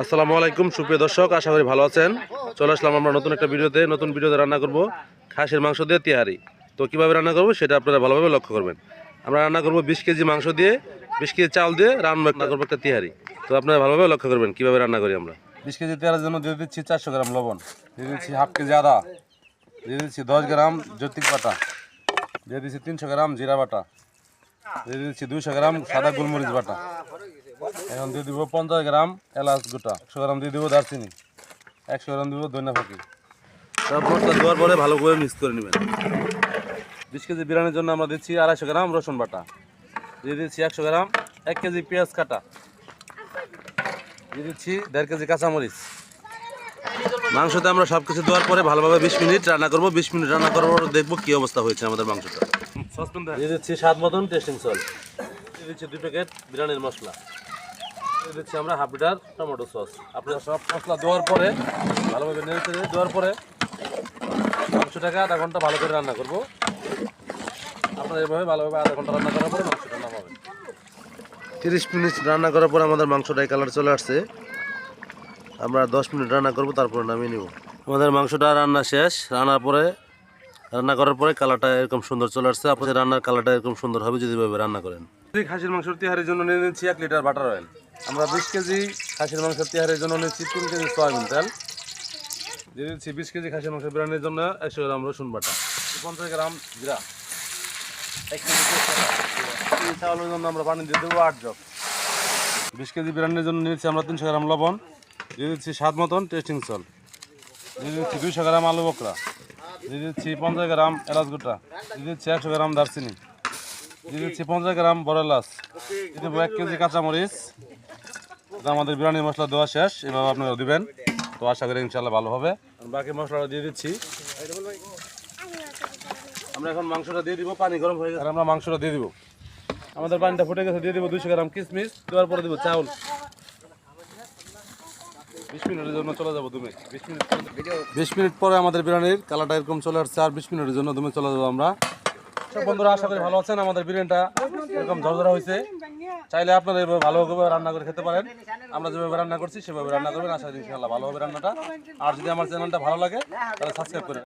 আসসালামু আলাইকুম, সুপ্রিয় দর্শক, আশা করি ভালো আছেন। চলে আসলাম আমরা নতুন একটা ভিডিওতে। নতুন ভিডিওতে রান্না করব খাসির মাংস দিয়ে তিহারি। তো কীভাবে রান্না করব সেটা আপনারা ভালোভাবে লক্ষ্য করবেন। আমরা রান্না করব বিশ কেজি মাংস দিয়ে, বিশ কেজি চাউল দিয়ে, রান্না করব একটা তিহারি। তো আপনারা ভালোভাবে লক্ষ্য করবেন কীভাবে রান্না করি আমরা। বিশ কেজি তেলের জন্য দিয়ে দিচ্ছি চারশো গ্রাম লবণ, দিয়ে দিচ্ছি হাফ কেজি আদা, দিয়ে দিচ্ছি দশ গ্রাম জ্যোতিক বাটা, দিয়ে দিচ্ছি তিনশো গ্রাম জিরা বাটা, দিয়ে দিচ্ছি দুশো গ্রাম সাদা গোলমরিচ বাটা। এখন দিয়ে দিব পঞ্চাশ গ্রাম এলাচ গোটা। একশো গ্রাম দিয়ে দিব দারচিনি। একশো গ্রাম দিব দইনা ফাঁকি সব মশলা দেওয়ার পরে ভালো করে মিক্স করে নেবেন। বিশ কেজি বিরিয়ানির জন্য আমরা দিচ্ছি আড়াইশো গ্রাম রসুন বাটা। দিয়ে দিচ্ছি একশো গ্রাম এক কেজি পেঁয়াজ কাটা। দিয়ে দিচ্ছি দেড় কেজি কাঁচামরিচ। মাংসতে আমরা সব কিছু দেওয়ার পরে ভালোভাবে বিশ মিনিট রান্না করব। বিশ মিনিট রান্না করার পর দেখব কী অবস্থা হয়েছে আমাদের মাংসটা। দিয়ে। দিচ্ছি স্বাদ মতন টেস্টিং সল দিয়ে দিচ্ছি দুই প্যাকেট বিরিয়ানির মশলা। দিচ্ছি আমরা হাফ লিটার টমেটো সস। আপনারা সব মশলা দেওয়ার পরে ভালোভাবে নেড়ে দেওয়ার পরে মাংসটাকে আধা ঘণ্টা ভালো করে রান্না করব। আপনারা এভাবে ভালোভাবে আধা ঘণ্টা রান্না করার পরে মাংসটা নামাবেন। তিরিশ মিনিট রান্না করার পর আমাদের মাংসটাই কালার চলে আসছে। আমরা দশ মিনিট রান্না করব তারপরে নামিয়ে নিব। আমাদের মাংসটা রান্না শেষ রান্নার পরে রান্না করার পরে কালারটা এরকম সুন্দর চলে আসছে। আপনাদের রান্নার কালারটা এরকম সুন্দর হবে যদি এভাবে রান্না করেন। খাসির মাংসের তিহারের জন্য নিয়ে নিচ্ছি এক লিটার বাটার অয়েল আমরা বিশ কেজি খাসির মাংসের তিহারের জন্য নিচ্ছি তিন কেজি সয়াবিন তেল। দিয়ে দিচ্ছি বিশ কেজি খাসির মাংসের বিরিয়ানির জন্য একশো গ্রাম রসুন বাটা। পঞ্চাশ গ্রাম জিরা। চাউলের জন্য আমরা পানি দিয়ে দেবো আট জগ। বিশ কেজি বিরিয়ানির জন্য নিয়েছি আমরা তিনশো গ্রাম লবণ। দিয়ে দিচ্ছি স্বাদ মতন টেস্টিং সল। দিয়ে দিচ্ছি দুইশো গ্রাম আলু বকরা। দিয়ে দিচ্ছি পঞ্চাশ গ্রাম এলাচ গোটা দিয়ে দিচ্ছি একশো গ্রাম দারচিনি। দিয়ে দিচ্ছি পঞ্চাশ গ্রাম বড় এলাচ। দিয়ে দেবো এক কেজি কাঁচামরিচ। আমাদের বিরিয়ানি মশলা দেওয়া শেষ, এভাবে আপনারা দিবেন। তো আশা করি ইনশাল্লাহ ভালো হবে। বাকি মশলাটা দিয়ে দিচ্ছি। আমরা এখন মাংসটা দিয়ে দিব, পানি গরম হয়ে গেছে। আমরা মাংসটা দিয়ে দিব। আমাদের পানিটা ফুটে গেছে, দিয়ে দিব দুশো গ্রাম কিশমিশ দেওয়ার পরে দিব চাউল। বিশ মিনিটের জন্য চলে যাব তুমি। বিশ মিনিট বিশ মিনিট পরে আমাদের বিরিয়ানির কালারটা এরকম চলে আসছে, আর বিশ মিনিটের জন্য তুমি চলে যাব আমরা। বন্ধুরা, আশা করি ভালো আছেন। আমাদের বিরিয়ানিটা এরকম ঝরঝরা হয়েছে। চাইলে আপনারা এভাবে ভালোভাবে রান্না করে খেতে পারেন। আমরা যেভাবে রান্না করছি, সেভাবে রান্না করবেন। আশা করি ইনশাআল্লাহ ভালো হবে রান্নাটা। আর যদি আমার চ্যানেলটা ভালো লাগে, তাহলে সাবস্ক্রাইব করে